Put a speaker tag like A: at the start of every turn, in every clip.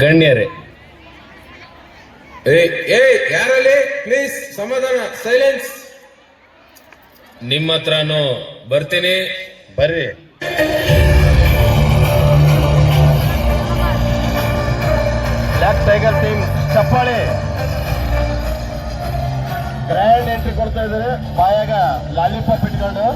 A: ಗಣ್ಯರೇ.
B: ಏ ಏ, ಯಾರಲ್ಲಿ? ಪ್ಲೀಸ್ ಸಮಾಧಾನ ಸೈಲೆನ್ಸ್
A: ನಿಮ್ಮ ಹತ್ರನೂ ಬರ್ತೀನಿ. ಬರ್ರಿ.
C: ಬ್ಲ್ಯಾಕ್ ಟೈಗರ್ ಟೀಮ್ ಚಪ್ಪಾಳೆ. ಗ್ರ್ಯಾಂಡ್ ಎಂಟ್ರಿ ಕೊಡ್ತಾ ಇದ್ದಾರೆ. ಬಾಯಾಗ ಲಾಲಿಪಾಪ್ ಇಟ್ಕೊಂಡು.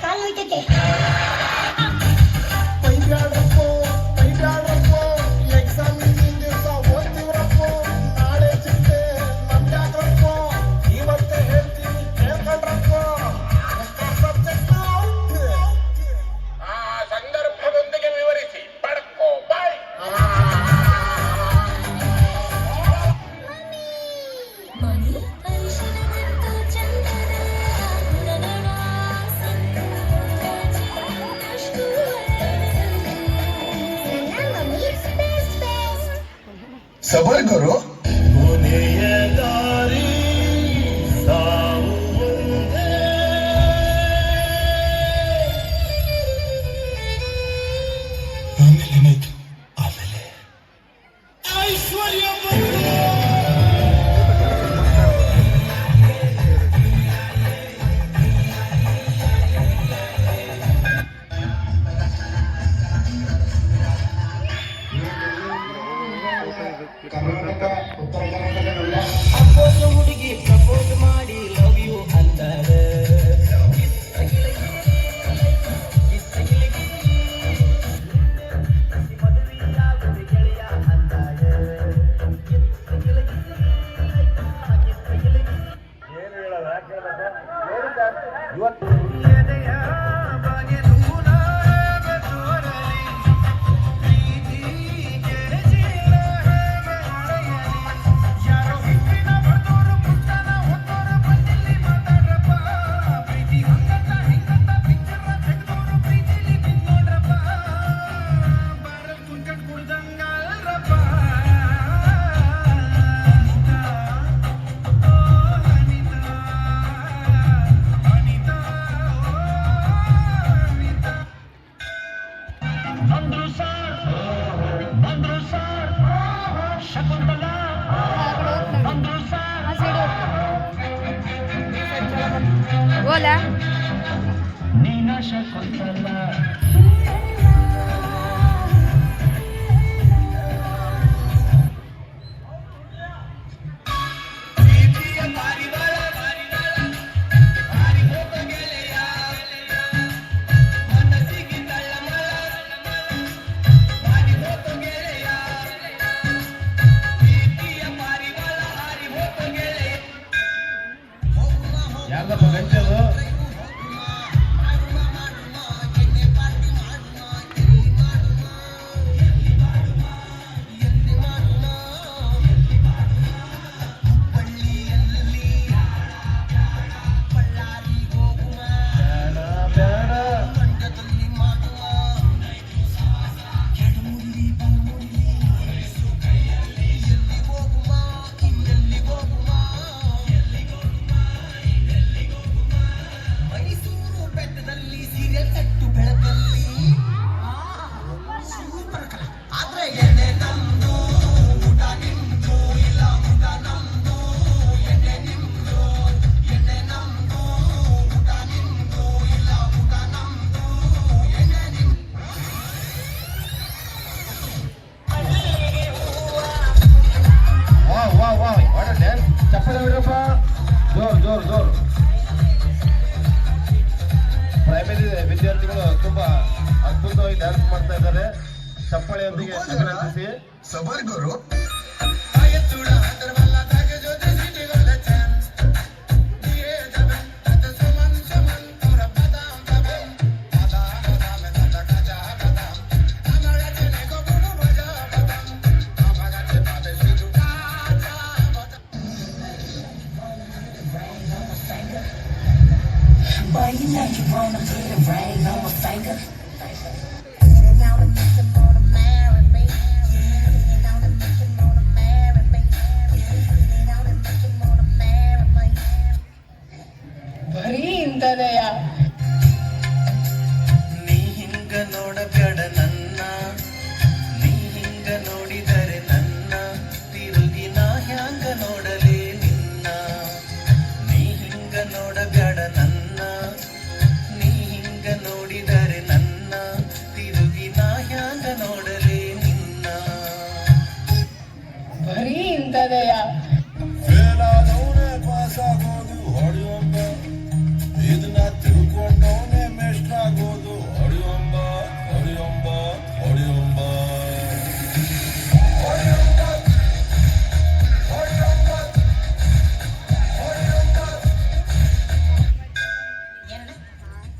D: 考えてて。
E: ಸಬರ್ ಗುರು
C: ಕೊನೆಯ ದಾರಿ ಸಾವು ಒಂದೇ.
E: ಆಮೇಲೆ ಏನಾಯ್ತು
F: बोला
C: Hola. Nina, ya contala. ಗಂಟೆ ಚಪ್ಪಲಿ ಜೋರ್ ಜೋರ್ ಜೋರ್. ಪ್ರೈಮರಿ ವಿದ್ಯಾರ್ಥಿಗಳು ತುಂಬಾ ಅದ್ಭುತವಾಗಿ ಡ್ಯಾನ್ಸ್ ಮಾಡ್ತಾ ಇದ್ದಾರೆ. ಚಪ್ಪಳಿಯೊಂದಿಗೆ ಅಭಿನಂದಿಸಿ.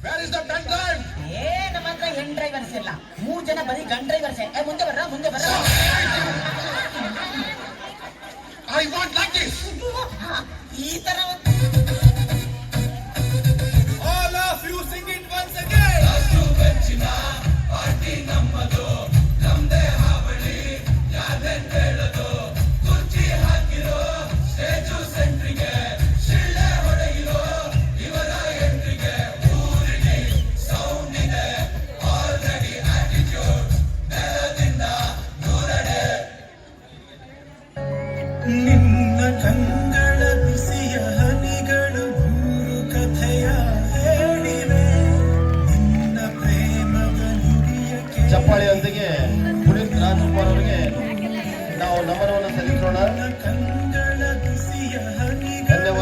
C: Where is the?
G: ಏ ನಮ್ಮ ಹತ್ರ ಹೆಣ್ ಡ್ರೈವರ್ಸ್ ಇಲ್ಲ ಮೂರ್ ಜನ ಬರೀ ಗಂಡ್ ಡ್ರೈವರ್ಸ್ ಏ ಮುಂದೆ ಬರ್ರ ಮುಂದೆ ಬರ್ರ
E: I want like this.
G: ಈ ತರ
E: All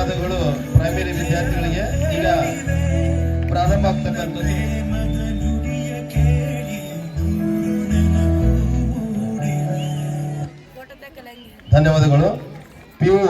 C: ಧನ್ಯವಾದಗಳು ಪ್ರೈಮರಿ ವಿದ್ಯಾರ್ಥಿಗಳಿಗೆ. ಈಗ ಪ್ರಾರಂಭ ಆಗ್ತಕ್ಕಂಥದ್ದು ಧನ್ಯವಾದಗಳು. ಪಿಯು